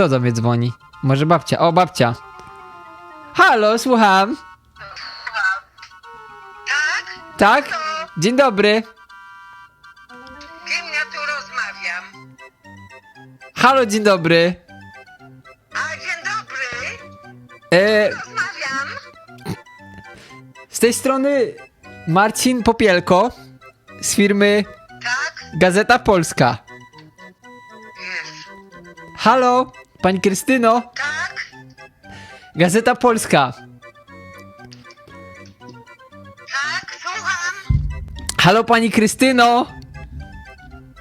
Kto do mnie dzwoni? Może babcia? O, babcia. Halo, słucham. Tak? Tak? Dzień dobry. kim ja tu rozmawiam? Halo, dzień dobry. A dzień dobry. E, Rozmawiam. z tej strony Marcin Popielko z firmy Tak? Gazeta Polska. Jest. Halo, pani Krystyno. Tak? Gazeta Polska. Tak? Słucham. Halo, pani Krystyno.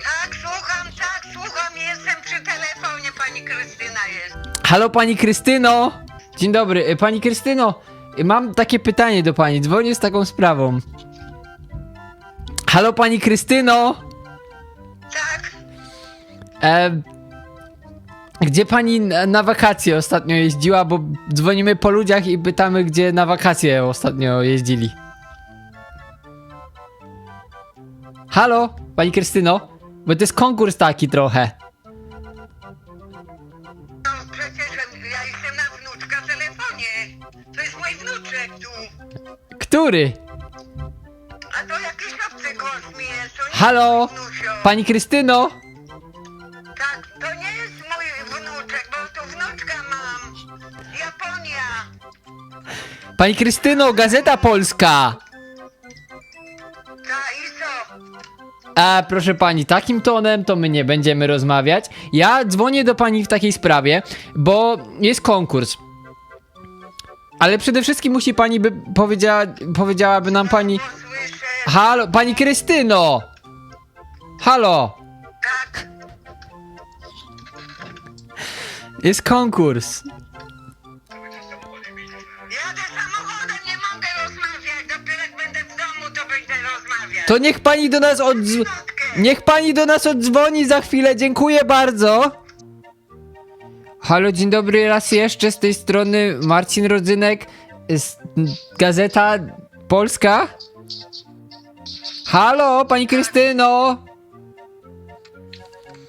Tak, słucham, tak, słucham. Jestem przy telefonie, pani Krystyna jest. Halo, pani Krystyno. Dzień dobry. E, Pani Krystyno, e, mam takie pytanie do pani. Dzwonię z taką sprawą. Halo, pani Krystyno. Tak? E, gdzie pani na, wakacje ostatnio jeździła? Bo dzwonimy po ludziach i pytamy, gdzie na wakacje ostatnio jeździli. Halo, pani Krystyno? Bo to jest konkurs taki trochę. No przecież ja jestem na wnuczka telefonie. To jest mój wnuczek tu. Który? A to jakiś obcy głos mi jest. To nie Halo? jest mój wnusio. Pani Krystyno? Japonia. Pani Krystyno, Gazeta Polska! Ta i co? A proszę pani, takim tonem to my nie będziemy rozmawiać. Ja dzwonię do pani w takiej sprawie, bo jest konkurs. Ale przede wszystkim musi pani by powiedziała, powiedziałaby nam pani. Posłyszę. Halo, pani Krystyno! Halo! Tak, Jest konkurs. To niech pani do nas odz... Niech pani do nas oddzwoni za chwilę, dziękuję bardzo. Halo, dzień dobry raz jeszcze z tej strony Marcin Rodzynek z Gazeta Polska. Halo, pani Krystyno.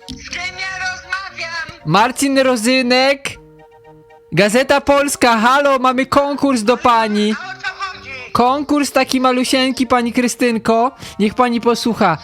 Z kim ja rozmawiam? Marcin Rodzynek. Gazeta Polska, halo, mamy konkurs do pani. Konkurs taki malusieńki, pani Krystynko. Niech pani posłucha.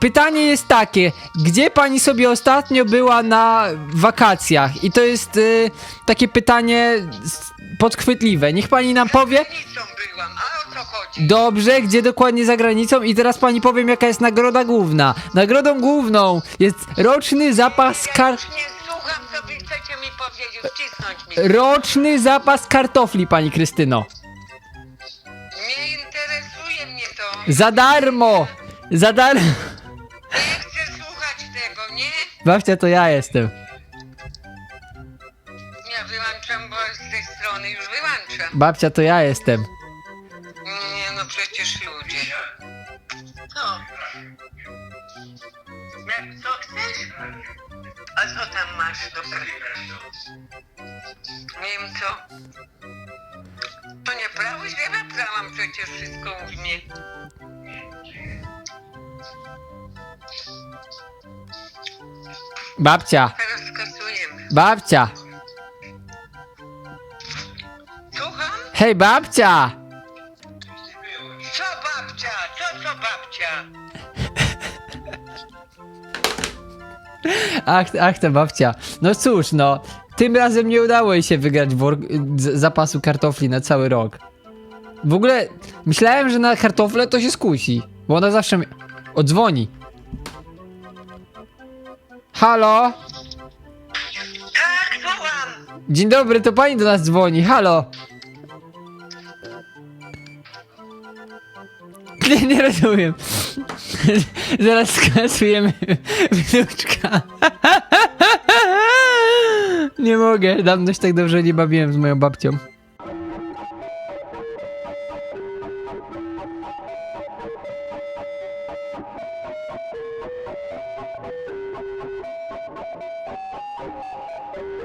Pytanie jest takie, gdzie pani sobie ostatnio była na wakacjach? I to jest y, takie pytanie s- podchwytliwe. Niech pani nam powie. granicą byłam, a o co chodzi? Dobrze, gdzie dokładnie za granicą? I teraz pani powiem, jaka jest nagroda główna. Nagrodą główną jest roczny zapas Ja kar... już nie słucham, co wy chcecie mi powiedzieć, wcisnąć mi. Roczny zapas kartofli, pani Krystyno. Za darmo! Za darmo! Nie chcę słuchać tego, nie? Babcia, to ja jestem. Ja wyłączam, bo z tej strony już wyłączam. Babcia, to ja jestem. Nie, no przecież ludzie. Co? Jak, co chcesz? A co tam masz do Nie wiem co. To nie prawo źle wybrałam przecież wszystko u mnie. Babcia, Teraz skasujemy. babcia. Słucham? Hej, babcia! Co babcia? Co co babcia? Ach, ach, ta babcia. No cóż, no. Tym razem nie udało jej się wygrać wor- z- zapasu kartofli na cały rok. W ogóle myślałem, że na kartofle to się skusi, bo ona zawsze mi... odzwoni. Halo? Tak, słucham. Dzień dobry, to pani do nas dzwoni. Halo? Nie, nie rozumiem. Zaraz skasujemy wnuczka. Nie mogę, dawno się tak dobrze nie bawiłem z moją babcią.